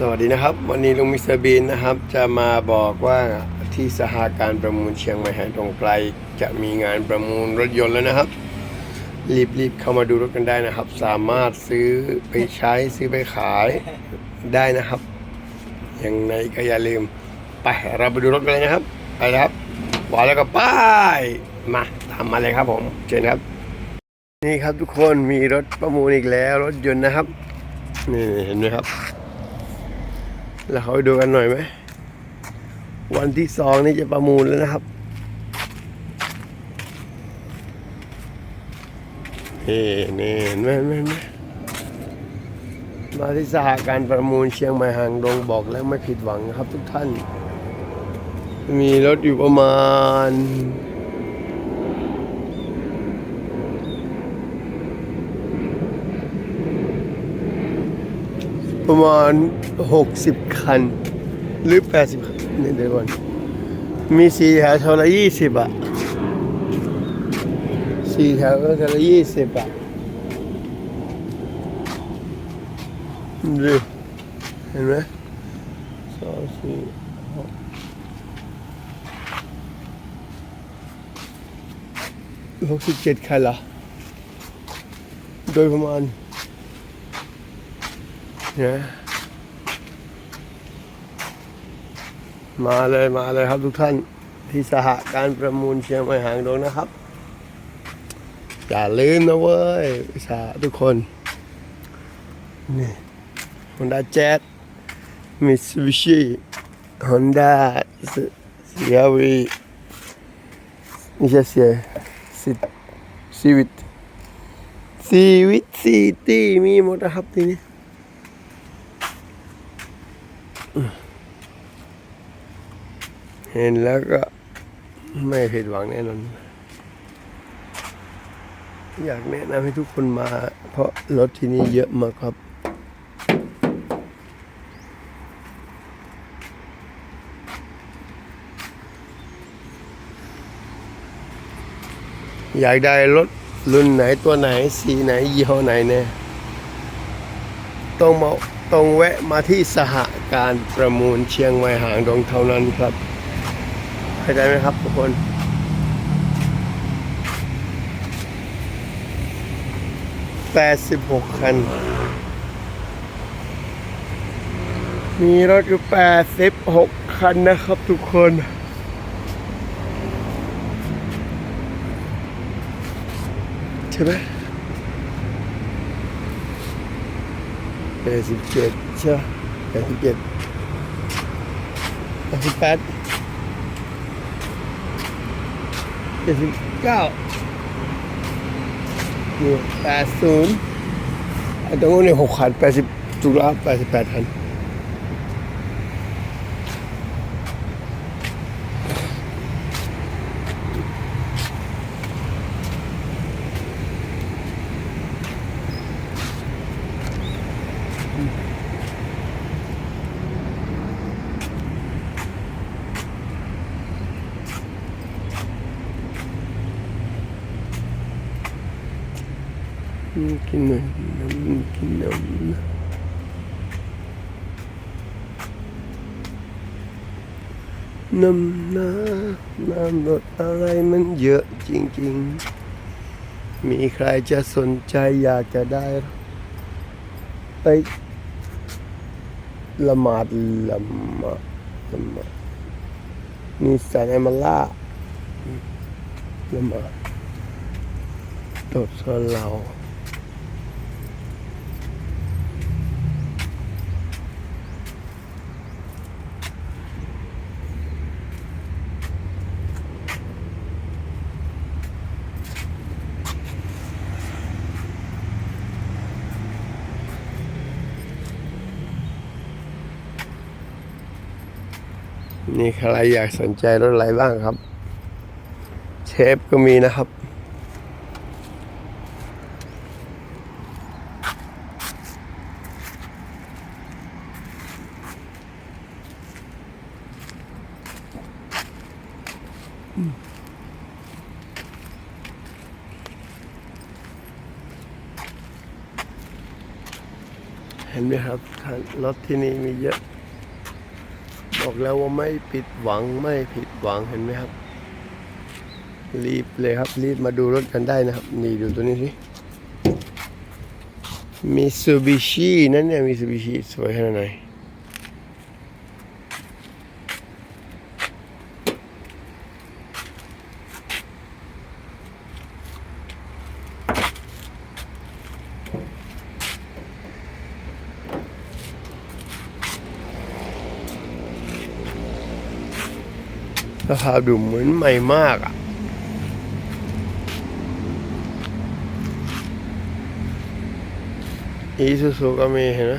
สวัสดีนะครับ วันนี้ลุงมิสเตอร์บีนนะครับ จะมาบอกว่าที่สหการประมูลเชียงใหม่แห่งตรงไกล จะมีงานประมูลรถยนต์แล้วนะครับ รีบๆเข้ามาดูรถกันได้นะครับ สามารถซื้อไปใช้ซื้อไปขายได้นะครับยังไงก็อย่าลืม ไปเราไปดูรถกันเลยนะครับ ไปครับบอแล้วก็ไป้ายมาตามมาเลยครับผมเชิญครับ นี่ครับทุกคนมีรถประมูลอีกแล้วรถยนต์นะครับนี่เห็นไหมครับ แล้วเขาไปดูกันหน่อยไหม วันที่สองนี่จะประมูลแล้วนะครับนี่นี่เห็นไมเห็นไหมเห็นไหมมาที่สหการประมูลเชียงใหม่หางดงบอกแล้วไม่ผิดหวังครับทุกท่าน มีรถอยู่ประมาณ ประมาณ 60 คัน หรือ 80คันเดี๋ยวก่อน มีสี่แถวเท่าละยี่สิบอะสี่แถวก็เท่าละยี่สิบอะดูเห็นไหมสองสี่หกหกสิบเจ็ดคันเหรอ โดยประมาณ เนี่ยมาเลยมาเลยครับทุกท่านที่สหการประมูลเชียงใหม่หางดงนะครับ อย่าลืมนะเว้ยวิชาทุกคน นี่ Honda Jazz Mitsubishi Honda CRV นี่ใช่เสียสิซีวิตซีวิตซีตีมีหมดนะครับทีนี้ เห็นแล้วก็ไม่ผิดหวังแน่นอน อยากแนะนำให้ทุกคนมา เพราะรถที่นี่เยอะมากครับอยากได้รถรุ่นไหนตัวไหน สีไหนยี่ห้อไหนเนี่ยต้องมา ต้องแวะมาที่สหการประมูลเชียงใหม่หางดงเท่านั้นครับเข้าใจไหมครับทุกคน86คัน มีรถอยู่86คันนะครับทุกคนใช่ไหม แปดสิบเจ็ดเช่แปดสิบเจ็ดแปดสิบแปดเจ็ดสิบเก้าอยู่แปดศูนย์ไอ้ตรงนี้หกขันแปดสิบจุฬาแปดสิบแปดคัน กินหน่อยน้ำกินน้ำนะน้ำน้ำน้ำรถอะไรมันเยอะจริงๆ มีใครจะสนใจอยากจะได้ ไปละหมาดละหมาดละหมาดนิสสันเอมาล่าละหมาดตดส่วนเรา นี่ใครอยากสนใจรถอะไรบ้างครับ เชฟก็มีนะครับเห็นไหมครับรถที่นี่มีเยอะ บอกแล้วว่าไม่ผิดหวังไม่ผิดหวังเห็นไหมครับ รีบเลยครับ รีบมาดูรถกันได้นะครับ นี่ดูตัวนี้สิมิซูบิชินั่นเนี่ยมิซูบิชิสวยขนาดไหน ราคาดูเหมือนใหม่มากอะอีซูซูก็มีเห็นไหม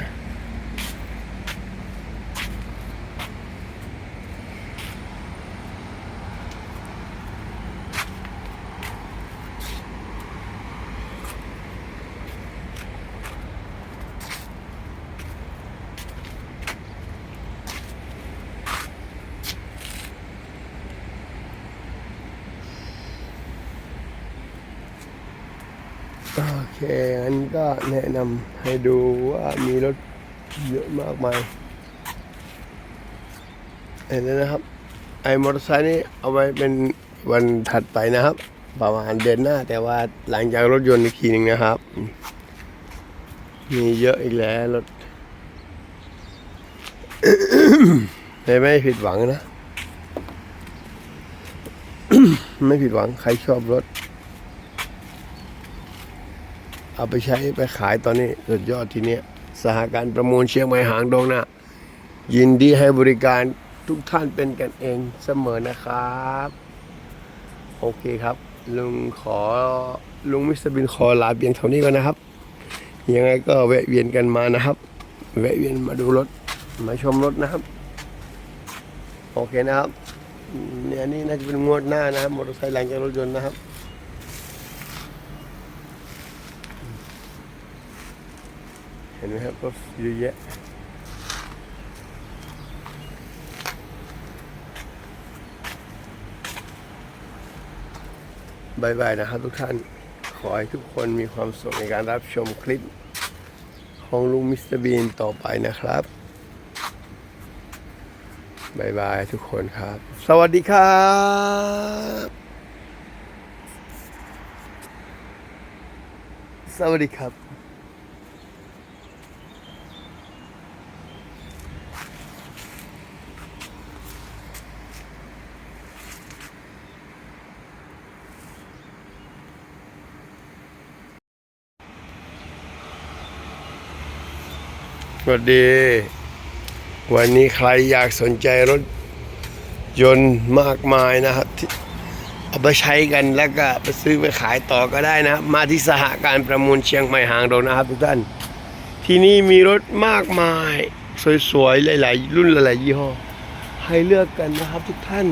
โอเคงั้นก็แนะนำให้ดูว่ามีรถเยอะมากมายเห็นแล้วนะครับ ไอ้มอเตอร์ไซค์นี่เอาไว้เป็นวันถัดไปนะครับ ประมาณเดือนหน้า แต่ว่าหลังจากรถยนต์อีกทีหนึ่งนะครับ มีเยอะอีกแล้วรถแต่ไม่ผิดหวังนะ ไม่ผิดหวังใครชอบรถ เอาไปใช้ไปขายตอนนี้สุดยอดทีเนี้ยสหการประมูลเชียงใหม่หางดงนะยินดีให้บริการทุกท่านเป็นกันเองเสมอนะครับ โอเคครับ ลุงขอลุงมิสเตอร์บินขอลาเพียงเท่านี้ก่อนนะครับ ยังไงก็แวะเวียนกันมานะครับ แวะเวียนมาดูรถ มาชมรถนะครับ โอเคนะครับเนี่ยนี่น่าจะเป็นงวดหน้านะครับมอเตอร์ไซค์หลังจากรถยนต์นะครับ เห็นไหมครับรถเยอะแยะบายบายนะครับทุกท่าน ขอให้ทุกคนมีความสุขในการรับชมคลิป ของลุงมิสเตอร์บีนต่อไปนะครับบายบายทุกคนครับ สวัสดีครับสวัสดีครับ วัสดี วันนี้ใครอยากสนใจรถยนต์มากมายนะครับที่เอาไปใช้กันแล้วก็ไปซื้อไปขายต่อก็ได้นะ มาที่สหการประมูลเชียงใหม่หางดงนะครับทุกท่าน ที่นี่มีรถมากมาย สวยๆ หลาย ๆ รุ่นหลายๆยี่ห้อ ให้เลือกกันนะครับทุกท่าน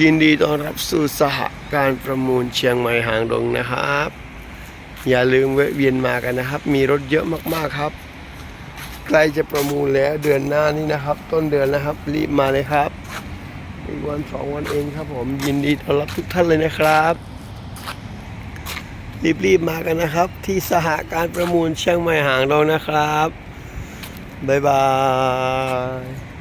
ยินดีต้อนรับสู่สหการประมูลเชียงใหม่หางดงนะครับ อย่าลืมแวะเวียนมากันนะครับ มีรถเยอะมากๆครับ ใกล้จะประมูลแล้วเดือนหน้านี้นะครับ ต้นเดือนนะครับ รีบมาเลยครับ อีกวันสองวันเองครับ ผมยินดีต้อนรับทุกท่านเลยนะครับ รีบๆมากันนะครับ ที่สหการประมูลเชียงใหม่หางเรานะครับบ๊ายบาย